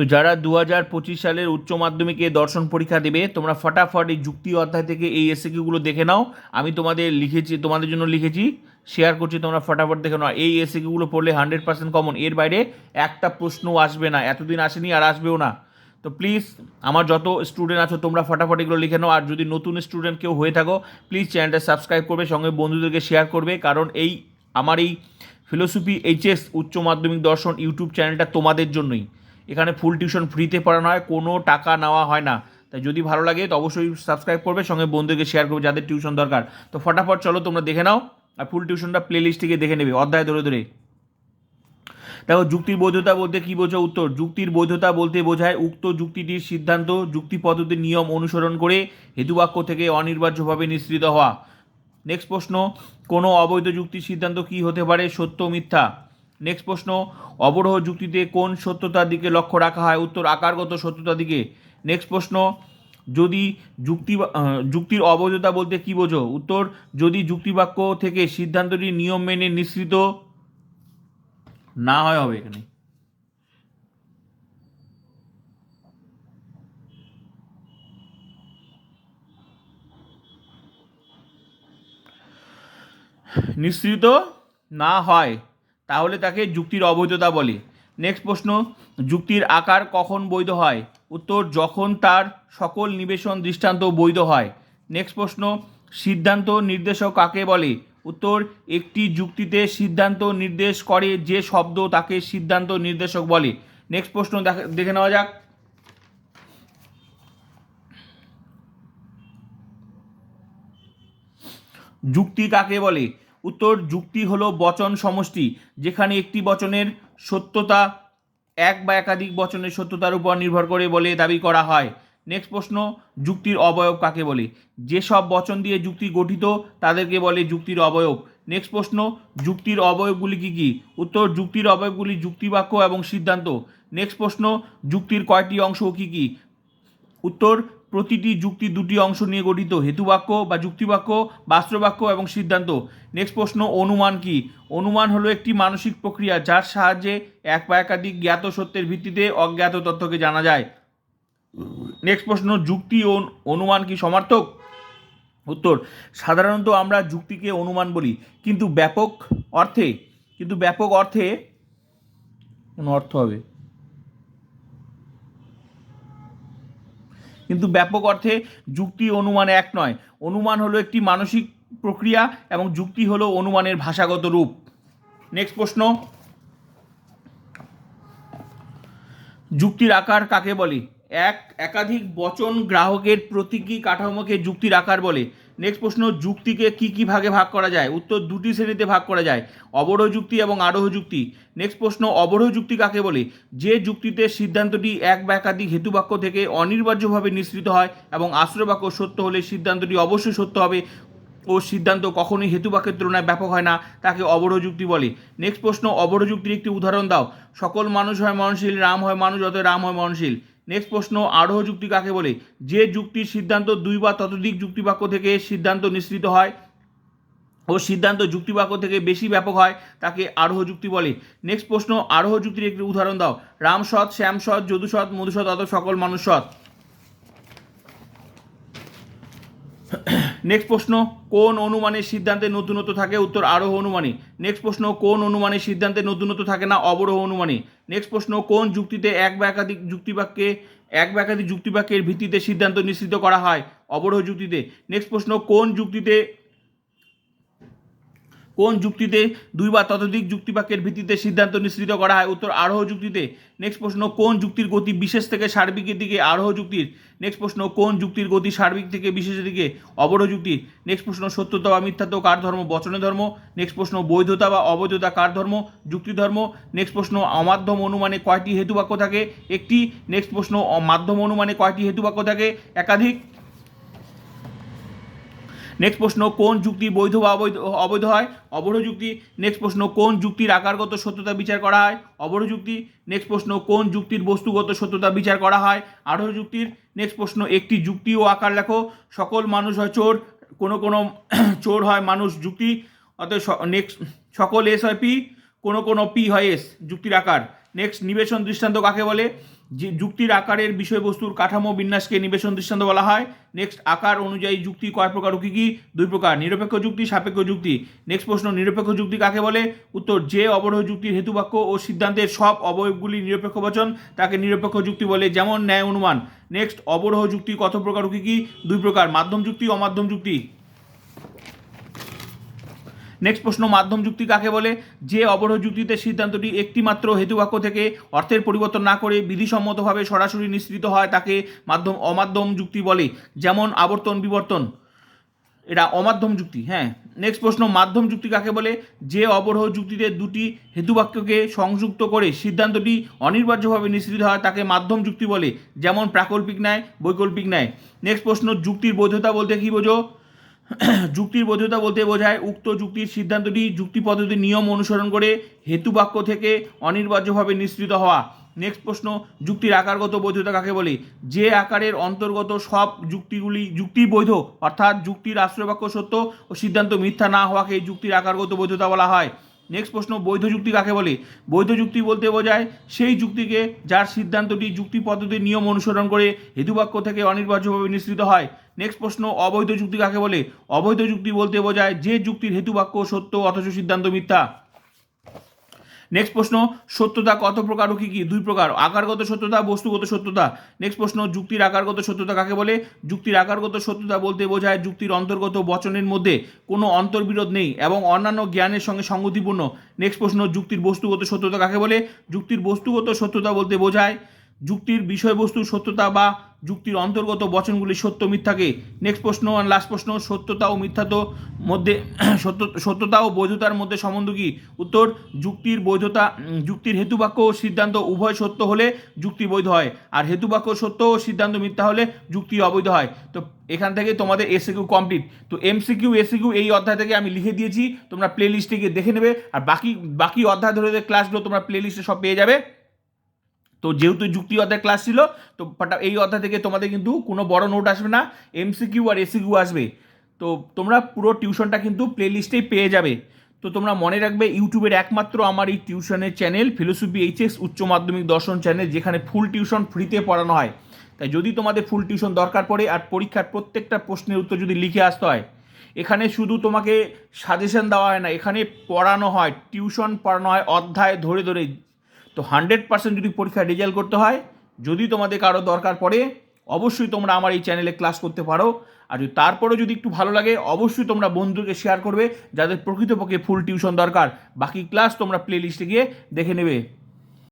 তো যারা দু হাজার পঁচিশ সালের উচ্চ মাধ্যমিকে দর্শন পরীক্ষা দেবে, তোমরা ফটাফট এই যুক্তি অধ্যায় থেকে এই এসএকিউগুলো দেখে নাও। আমি তোমাদের লিখেছি, তোমাদের জন্য লিখেছি শেয়ার করছি, তোমরা ফটাফট দেখে নাও। এই এসএকিউগুলো পড়লে হান্ড্রেড পার্সেন্ট কমন এর বাইরে একটা প্রশ্নও আসবে না, এতদিন আসেনি আর আসবেও না। তো প্লিজ আমার যত স্টুডেন্ট আছো, তোমরা ফটাফট এগুলো লিখে নাও। আর যদি নতুন স্টুডেন্ট কেউ হয়ে থাকো প্লিজ চ্যানেলটা সাবস্ক্রাইব করবে, সঙ্গে বন্ধুদেরকে শেয়ার করবে। কারণ এই, আমার এই ফিলোসফি এইচএস উচ্চ মাধ্যমিক দর্শন ইউটিউব চ্যানেলটা তোমাদের জন্যই। এখানে ফুল টিউশন ফ্রিতে পড়ানো হয়, কোনো টাকা নেওয়া হয় না। তাই যদি ভালো লাগে তো অবশ্যই সাবস্ক্রাইব করবে, সঙ্গে বন্ধুকে শেয়ার করবে যাদের টিউশন দরকার। তো ফটাফট চলো তোমরা দেখে নাও আর ফুল টিউশনটা প্লে লিস্ট থেকে দেখে নেবে, অধ্যায় ধরে ধরে। দেখো, যুক্তির বৈধতা বলতে কি বোঝো উত্তর? যুক্তির বৈধতা বলতে বোঝায় উক্ত যুক্তিটির সিদ্ধান্ত, যুক্তি পদ্ধতির নিয়ম অনুসরণ করে হেতুবাক্য থেকে অনির্বার্যভাবে নিঃসৃত হওয়া। নেক্সট প্রশ্ন, কোনো অবৈধ যুক্তির সিদ্ধান্ত কি হতে পারে? সত্য, মিথ্যা? নেক্সট প্রশ্ন, অবরোহ যুক্তিতে কোন সত্যতার দিকে লক্ষ্য রাখা হয়? উত্তর, আকারগত সত্যতার দিকে। নেক্সট প্রশ্ন, যদি যুক্তি যুক্তির অবৈধতা বলতে কি বোঝো? উত্তর, যদি যুক্তিবাক্য থেকে সিদ্ধান্তটি নিয়ম মেনে নিঃসৃত না হয়, হবে এখানে। নিঃসৃত না হয়। তাহলে তাকে যুক্তির অবৈধতা বলে। নেক্সট প্রশ্ন, যুক্তির আকার কখন বৈধ হয়? উত্তর, যখন তার সকল নিবেশন দৃষ্টান্ত বৈধ হয়। নেক্সট প্রশ্ন, সিদ্ধান্ত নির্দেশক কাকে বলে? উত্তর, একটি যুক্তিতে সিদ্ধান্ত নির্দেশ করে যে শব্দ তাকে সিদ্ধান্ত নির্দেশক বলে। নেক্সট প্রশ্ন দেখা- দেখে নেওয়া যাক। যুক্তি কাকে বলে? উত্তর যুক্তি হলো বচন সমষ্টি, যেখানে একটি বচনের সত্যতা এক বা একাধিক বচনের সত্যতার উপর নির্ভর করে বলে দাবি করা হয়। নেক্সট প্রশ্ন, যুক্তির অবয়ব কাকে বলে? যেসব বচন দিয়ে যুক্তি গঠিত, তাদেরকে বলে যুক্তির অবয়ব। নেক্সট প্রশ্ন, যুক্তির অবয়বগুলি কী কী? উত্তর, যুক্তির অবয়বগুলি যুক্তিবাক্য এবং সিদ্ধান্ত। নেক্সট প্রশ্ন, যুক্তির কয়টি অংশ কী কী? উত্তর প্রতিটি যুক্তি দুটি অংশ নিয়ে গঠিত। হেতুবাক্য বা যুক্তিবাক্য বাস্ত্রবাক্য এবং সিদ্ধান্ত। নেক্সট প্রশ্ন, অনুমান কি? অনুমান হলো একটি মানসিক প্রক্রিয়া যার সাহায্যে এক বা একাধিক জ্ঞাত সত্যের ভিত্তিতে অজ্ঞাত তথ্যকে জানা যায়। নেক্সট প্রশ্ন, যুক্তি ও অনুমান কি সমার্থক? উত্তর, সাধারণত আমরা যুক্তিকে অনুমান বলি, কিন্তু ব্যাপক অর্থে, কিন্তু ব্যাপক অর্থে কোন অর্থ হবে। কিন্তু ব্যাপক অর্থে যুক্তি অনুমান এক নয়। অনুমান হলো একটি মানসিক প্রক্রিয়া এবং যুক্তি হলো অনুমানের ভাষাগত রূপ। নেক্সট প্রশ্ন। যুক্তির আকার কাকে বলে? এক, একাধিক বচন গ্রাহকের প্রতীকী কাঠামোকে যুক্তির আকার বলে। নেক্সট প্রশ্ন, যুক্তিকে কি কি ভাগে ভাগ করা যায়? উত্তর দুটি শ্রেণীতে ভাগ করা যায়, অবরোহ যুক্তি এবং আরোহ যুক্তি। নেক্সট প্রশ্ন, অবরোহ যুক্তি কাকে বলে? যে যুক্তিতে সিদ্ধান্তটি এক বা একাধিক হেতুবাক্য থেকে অনিবার্যভাবে নিঃসৃত হয় এবং আশ্রয়বাক্য সত্য হলে সিদ্ধান্তটি অবশ্যই সত্য হবে ও সিদ্ধান্ত কখনোই হেতুবাক্যের তুলনায় ব্যাপক হয় না, তাকে অবরোহ যুক্তি বলে। নেক্সট প্রশ্ন, অবরোহ যুক্তির একটি উদাহরণ দাও। সকল মানুষ হয় মননশীল রাম হয় মানুষ অতএব রাম হয় মননশীল নেক্সট প্রশ্ন, আরোহ যুক্তি কাকে বলে? যে যুক্তির সিদ্ধান্ত দুই বা ততোধিক যুক্তিবাক্য থেকে সিদ্ধান্ত নিঃসৃত হয় ও সিদ্ধান্ত যুক্তিবাক্য থেকে বেশি ব্যাপক হয়, তাকে আরোহ যুক্তি বলে। নেক্সট প্রশ্ন, আরোহ যুক্তির একটি উদাহরণ দাও। রামসৎ, শ্যামসৎ শ্যাম মধুসৎ, অত সকল মানুষ সৎ নেক্সট প্রশ্ন, কোন অনুমানের সিদ্ধান্তে নতুনত্ব থাকে? উত্তর, আরোহ অনুমানী নেক্সট প্রশ্ন, কোন অনুমানের সিদ্ধান্তে নতুনত্ব থাকে না? অবরোহ অনুমানী নেক্সট প্রশ্ন, কোন যুক্তিতে এক বা একাধিক যুক্তিবাক্যে, এক বা একাধিক যুক্তিবাক্যের ভিত্তিতে সিদ্ধান্ত নিশ্চিত করা হয়? অবরোহ যুক্তিতে। নেক্সট প্রশ্ন, কোন যুক্তিতে কোন যুক্তিতে দুই বা ততোধিক যুক্তিবাক্যের ভিত্তিতে সিদ্ধান্ত নিশ্চিত করা হয়? উত্তর, আরোহ যুক্তিতে। নেক্সট প্রশ্ন, কোন যুক্তির গতি বিশেষ থেকে সার্বিকের দিকে? আরোহ যুক্তির। নেক্সট প্রশ্ন, কোন যুক্তির গতি সার্বিক থেকে বিশেষের দিকে? অবরোহ যুক্তি নেক্সট প্রশ্ন, সত্যতা বা মিথ্যাত্ব কার ধর্ম? বচনে ধর্ম। নেক্সট প্রশ্ন, বৈধতা বা অবৈধতা কার ধর্ম? যুক্তি ধর্ম। নেক্সট প্রশ্ন, অমাধ্যম অনুমানে কয়টি হেতুবাক্য থাকে? একটি। নেক্সট প্রশ্ন মাধ্যম অনুমানে কয়টি হেতুবাক্য থাকে? একাধিক। নেক্সট প্রশ্ন, কোন যুক্তি বৈধ বা অবৈধ অবৈধ হয়? অবরোহ যুক্তি নেক্সট প্রশ্ন, কোন যুক্তির আকারগত সত্যতা বিচার করা হয়? অবরোহ যুক্তি নেক্সট প্রশ্ন, কোন যুক্তির বস্তুগত সত্যতা বিচার করা হয়? আরোহ যুক্তির নেক্সট প্রশ্ন, একটি যুক্তি ও আকার লেখো। সকল মানুষ হয় চোর, কোনো কোনো চোর হয় মানুষ যুক্তি, অতএব নেক্সট সকল এস হয় পি কোনো কোনো পি হয় এস যুক্তির আকার। নেক্সট নিবেশন দৃষ্টান্ত কাকে বলে? যে যুক্তির আকারের বিষয়বস্তুর কাঠামো বিন্যাসকে নিবেশন দৃষ্টান্ত বলা হয়। নেক্সট আকার অনুযায়ী যুক্তি কয় প্রকার কী কী? দুই প্রকার, নিরপেক্ষ যুক্তি, সাপেক্ষ যুক্তি। নেক্সট প্রশ্ন, নিরপেক্ষ যুক্তি কাকে বলে? উত্তর, যে অবরোহ যুক্তির হেতুবাক্য ও সিদ্ধান্তের সব অবয়বগুলি নিরপেক্ষ বচন, তাকে নিরপেক্ষ যুক্তি বলে যেমন ন্যায় অনুমান। নেক্সট অবরোহ যুক্তি কত প্রকার কী কী? দুই প্রকার, মাধ্যম যুক্তি, অমাধ্যম যুক্তি। নেক্সট প্রশ্ন, মাধ্যম যুক্তি কাকে বলে? যে অবরোহ যুক্তিতে সিদ্ধান্তটি একটিমাত্র হেতুবাক্য থেকে অর্থের পরিবর্তন না করে বিধিসম্মতভাবে সরাসরি নিঃসৃত হয়, তাকে মাধ্যম, অমাধ্যম যুক্তি বলে। যেমন আবর্তন, বিবর্তন। এটা অমাধ্যম যুক্তি হ্যাঁ। নেক্সট প্রশ্ন, মাধ্যম যুক্তি কাকে বলে? যে অবরোহ যুক্তিতে দুটি হেতুবাক্যকে সংযুক্ত করে সিদ্ধান্তটি অনিবার্যভাবে নিশ্চিত হয়, তাকে মাধ্যম যুক্তি বলে। যেমন প্রাকল্পিক ন্যায়, বৈকল্পিক ন্যায়। নেক্সট প্রশ্ন, যুক্তির বৈধতা বলতে কী বোঝো? যুক্তির বৈধতা বলতে বোঝায় উক্ত যুক্তির সিদ্ধান্তটি যুক্তি পদ্ধতির নিয়ম অনুসরণ করে হেতু বাক্য থেকে অনির্বার্যভাবে নিঃসৃত হওয়া। নেক্সট প্রশ্ন, যুক্তির আকারগত বৈধতা কাকে বলে? যে আকারের অন্তর্গত সব যুক্তিগুলি যুক্তি বৈধ অর্থাৎ যুক্তির আশ্রয়বাক্য সত্য ও সিদ্ধান্ত মিথ্যা না হওয়াকে যুক্তির আকারগত বৈধতা বলা হয়। নেক্সট প্রশ্ন, বৈধ যুক্তি কাকে বলে? বৈধ যুক্তি বলতে বোঝায় সেই যুক্তিকে যার সিদ্ধান্তটি যুক্তি পদ্ধতির নিয়ম অনুসরণ করে হেতুবাক্য থেকে অনির্বার্যভাবে নিঃসৃত হয়। নেক্সট প্রশ্ন, অবৈধ যুক্তি কাকে বলে? অবৈধ যুক্তি বলতে বোঝায় যে যুক্তির হেতুবাক্য সত্য অথচ সিদ্ধান্ত মিথ্যা। নেক্সট প্রশ্ন, সত্যতা কত প্রকার ও কী কী? দুই প্রকার, আকারগত সত্যতা, বস্তুগত সত্যতা। নেক্সট প্রশ্ন, যুক্তির আকারগত সত্যতা কাকে বলে? যুক্তির আকারগত সত্যতা বলতে বোঝায় যুক্তির অন্তর্গত বচনের মধ্যে কোনো অন্তর্বিরোধ নেই এবং অন্যান্য জ্ঞানের সঙ্গে সঙ্গতিপূর্ণ। নেক্সট প্রশ্ন, যুক্তির বস্তুগত সত্যতা কাকে বলে? যুক্তির বস্তুগত সত্যতা বলতে বোঝায় যুক্তির বিষয়বস্তুর সত্যতা বা যুক্তির অন্তর্গত বচনগুলি সত্য মিথ্যাকে। নেক্সট প্রশ্ন লাস্ট প্রশ্ন, সত্যতা ও মিথ্যাত মধ্যে, সত্য, সত্যতা ও বৈধতার মধ্যে সম্বন্ধ কি? উত্তর, যুক্তির বৈধতা যুক্তির হেতুবাক্য ও সিদ্ধান্ত উভয় সত্য হলে যুক্তি বৈধ হয়। আর হেতুবাক্য সত্য ও সিদ্ধান্ত মিথ্যা হলে যুক্তি অবৈধ হয়। তো এখান থেকে তোমাদের এসিকিউ কমপ্লিট। তো এমসিকিউ, এসিকিউ এই অধ্যায় থেকে আমি লিখে দিয়েছি। তোমরা প্লে লিস্টে গিয়ে দেখে নেবে। আর বাকি বাকি অধ্যায় ধরে ক্লাসগুলো তোমরা প্লে লিস্টে সব পেয়ে যাবে। তো যেহেতু যুক্তি অধ্যায় ক্লাস ছিল, তো পাটা- এই অধ্যায় থেকে তোমাদের কিন্তু কোনো বড় নোট আসবে না এমসিকিউ আর এসিকিউ আসবে। তো তোমরা পুরো টিউশনটা কিন্তু প্লে লিস্টেই পেয়ে যাবে। তো তোমরা মনে রাখবে ইউটিউবের একমাত্র আমার এই টিউশনের চ্যানেল ফিলোসফি এইচএস উচ্চ মাধ্যমিক দর্শন চ্যানেল যেখানে ফুল টিউশন ফ্রিতে পড়ানো হয়। তাই যদি তোমাদের ফুল টিউশন দরকার পড়ে আর পরীক্ষার প্রত্যেকটা প্রশ্নের উত্তর যদি লিখে আসতে হয়, এখানে শুধু তোমাকে সাজেশন দেওয়া হয় না, এখানে পড়ানো হয় টিউশন পড়ানো হয় অধ্যায় ধরে ধরে। তো হান্ড্রেড পার্সেন্ট যদি পরীক্ষায় রেজাল্ট করতে হয়, যদি তোমাদের কারও দরকার পড়ে, অবশ্যই তোমরা আমার এই চ্যানেলে ক্লাস করতে পারো। আর তারপরেও যদি একটু ভালো লাগে, অবশ্যই তোমরা বন্ধুকে শেয়ার করবে, যাদের প্রকৃতপক্ষে ফুল টিউশন দরকার। বাকি ক্লাস তোমরা প্লে লিস্টে গিয়ে দেখে নেবে।